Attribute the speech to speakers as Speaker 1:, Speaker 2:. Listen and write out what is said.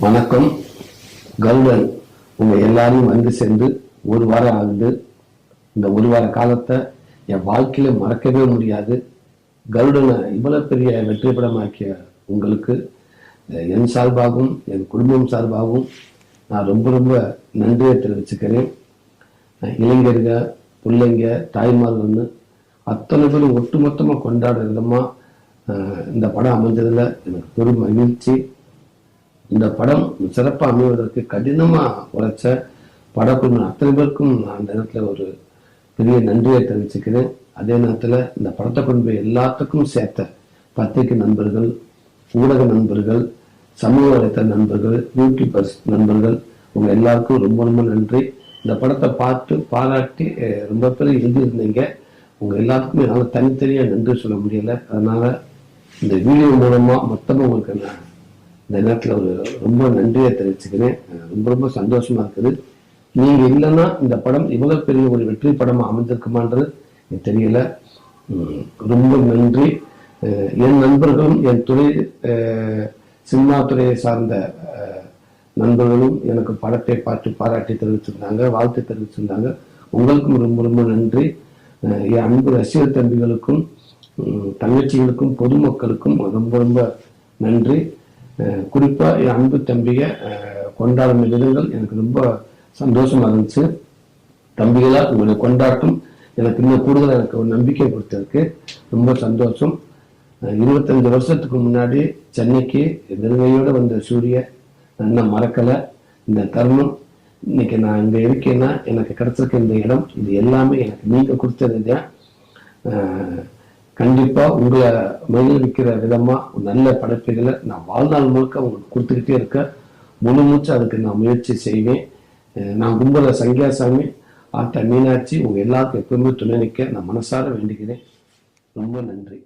Speaker 1: வணக்கம். கருடன் உங்க எல்லாரையும் வந்து சேர்ந்து ஒரு வாரம் ஆகுது. இந்த ஒரு வார காலத்தை என் வாழ்க்கையில மறக்கவே முடியாது. கருடனை இவ்வளவு பெரிய வெற்றி படமாக்கிய உங்களுக்கு என் சார்பாகவும் என் குடும்பம் சார்பாகவும் நான் ரொம்ப ரொம்ப நன்றியை தெரிவிச்சுக்கிறேன். அஹ், இளைஞருங்க பிள்ளைங்க தாய்மார்கள்னு அத்தனை பேரும் ஒட்டுமொத்தமாக கொண்டாடுற விதமாக இந்த படம் அமைஞ்சதில் எனக்கு பெரும் மகிழ்ச்சி. இந்த படம் சிறப்பாக அமைவதற்கு கடினமாக உழைச்ச படக்குழு அத்தனை பேருக்கும் நான் அந்த நேரத்தில் ஒரு பெரிய நன்றியை தெரிவிச்சுக்கிறேன். அதே நேரத்தில் இந்த படத்தை கொண்டு போய் எல்லாத்துக்கும் சேர்த்த பத்திரிகை நண்பர்கள் ஊடக நண்பர்கள் சமூக வலைத்தள நண்பர்கள் யூடியூபர்ஸ் நண்பர்கள் உங்கள் எல்லாருக்கும் ரொம்ப ரொம்ப நன்றி. இந்த படத்தை பார்த்து பாராட்டி ரொம்ப பேர் எழுதியிருந்தீங்க. உங்கள் எல்லாத்துக்குமே என்னால் தனித்தனியாக நன்றி சொல்ல முடியலை. அதனால் இந்த வீடியோ மூலமாக மொத்தமாக உங்களுக்கு நான் இந்த நேரத்தில் ஒரு ரொம்ப நன்றியை தெரிவிச்சுக்கிறேன். ரொம்ப ரொம்ப சந்தோஷமா இருக்குது. நீங்க இல்லைன்னா இந்த படம் இவ்வளவு பெரிய ஒரு வெற்றி படமா அமைந்திருக்குமான்றது எனக்கு தெரியல. ரொம்ப நன்றி. என் நண்பர்களும் என் துறை சினிமா துறையை சார்ந்த நண்பர்களும் எனக்கு படத்தை பார்த்து பாராட்டி தெரிவிச்சிருந்தாங்க வாழ்த்து தெரிவிச்சிருந்தாங்க. உங்களுக்கும் ரொம்ப ரொம்ப நன்றி. என் அன்பு ரசிகர் தம்பிகளுக்கும் தங்கச்சிகளுக்கும் பொதுமக்களுக்கும் ரொம்ப ரொம்ப நன்றி. குறிப்பாக என் அன்பு தம்பிக கொண்டாடும் விதங்கள் எனக்கு ரொம்ப சந்தோஷமாக இருந்துச்சு. தம்பிகளாக உங்களை கொண்டாட்டம். எனக்கு இன்னும் கூடுதல் எனக்கு ஒரு நம்பிக்கை கொடுத்துருக்கு. ரொம்ப சந்தோஷம். இருபத்தஞ்சு வருஷத்துக்கு முன்னாடி சென்னைக்கு நெருங்கையோட வந்த சூரிய நான் மறக்கலை. இந்த தருணம் இன்னைக்கு நான் இங்கே இருக்கேன்னா எனக்கு கிடைச்சிருக்க இந்த இடம் இது எல்லாமே எனக்கு நீங்கள் கொடுத்தது தான். கண்டிப்பா உங்களை மகிழ்விக்கிற விதமா நல்ல படைப்புகளை நான் வாழ்நாள் முழுக்க உங்களுக்கு கொடுத்துக்கிட்டே இருக்க முழு மூச்சு அதுக்கு நான் முயற்சி செய்வேன். நான் கும்பல சங்கியாசாமி ஆட்ட மீனாட்சி உங்க எல்லாருக்கும் எப்பவுமே துணை நிற்க நான் மனசார வேண்டிக்கிறேன். ரொம்ப நன்றி.